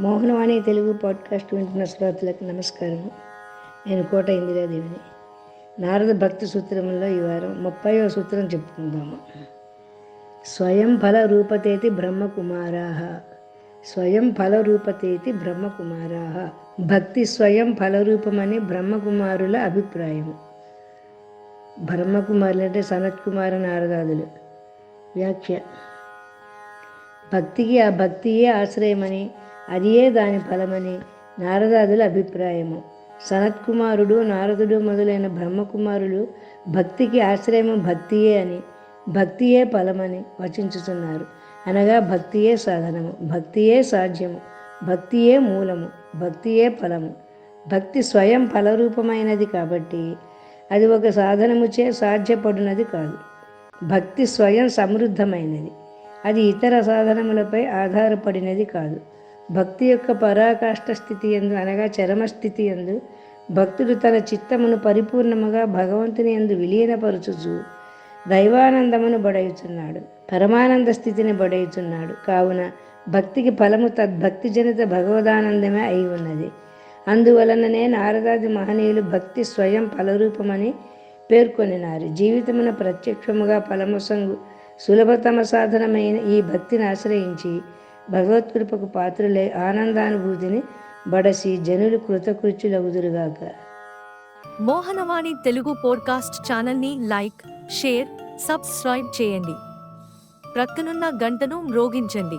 Mohanavani Telugu podcast వింటున్న శ్రోతలకు నమస్కారం. నేను కోట ఇందిరాదేవిని. నారద భక్తి సూత్రంలో ఈ వారం ముప్పైవ సూత్రం చెప్పుకుందాము. స్వయం ఫల రూపతేతి బ్రహ్మకుమారా స్వయం ఫల రూపతేతి బ్రహ్మకుమారా భక్తి స్వయం ఫలరూపమని బ్రహ్మకుమారుల అభిప్రాయం. బ్రహ్మకుమారులు అంటే సనత్ కుమార నారదాదులు. వ్యాఖ్య. భక్తికి ఆ భక్తియే ఆశ్రయమని అదియే దాని ఫలమని నారదాదుల అభిప్రాయము. సనత్కుమారుడు నారదుడు మొదలైన బ్రహ్మకుమారులు భక్తికి ఆశ్రయము భక్తియే అని భక్తియే ఫలమని వచించుతున్నారు అనగా భక్తియే సాధనము భక్తియే సాధ్యము భక్తియే మూలము భక్తియే ఫలము. భక్తి స్వయం ఫలరూపమైనది కాబట్టి అది ఒక సాధనముచే సాధ్యపడినది కాదు. భక్తి స్వయం సమృద్ధమైనది. అది ఇతర సాధనములపై ఆధారపడినది కాదు. భక్తి యొక్క పరాకాష్ట స్థితి ఎందు అనగా చరమస్థితి ఎందు భక్తుడు తన చిత్తమును పరిపూర్ణముగా భగవంతుని ఎందు విలీనపరుచుచు దైవానందమును బడయుచున్నాడు. పరమానంద స్థితిని బడయుచున్నాడు. కావున భక్తికి ఫలము తద్భక్తి జనిత భగవదానందమే అయి ఉన్నది. అందువలననే నారదాది మహనీయులు భక్తి స్వయం ఫలరూపమని పేర్కొనినారు. జీవితమున ప్రత్యక్షముగా ఫలముసంగు సులభతమ సాధనమైన ఈ భక్తిని ఆశ్రయించి భగవత్కృపకు పాత్రులై ఆనందానుభూతిని బడసి జనులు కృతకృత్యులగుదురుగాక మోహనవాణి తెలుగు పోడ్కాస్ట్ ఛానల్ని లైక్ షేర్ సబ్స్క్రైబ్ చేయండి. ప్రక్కనున్న గంటను మ్రోగించండి.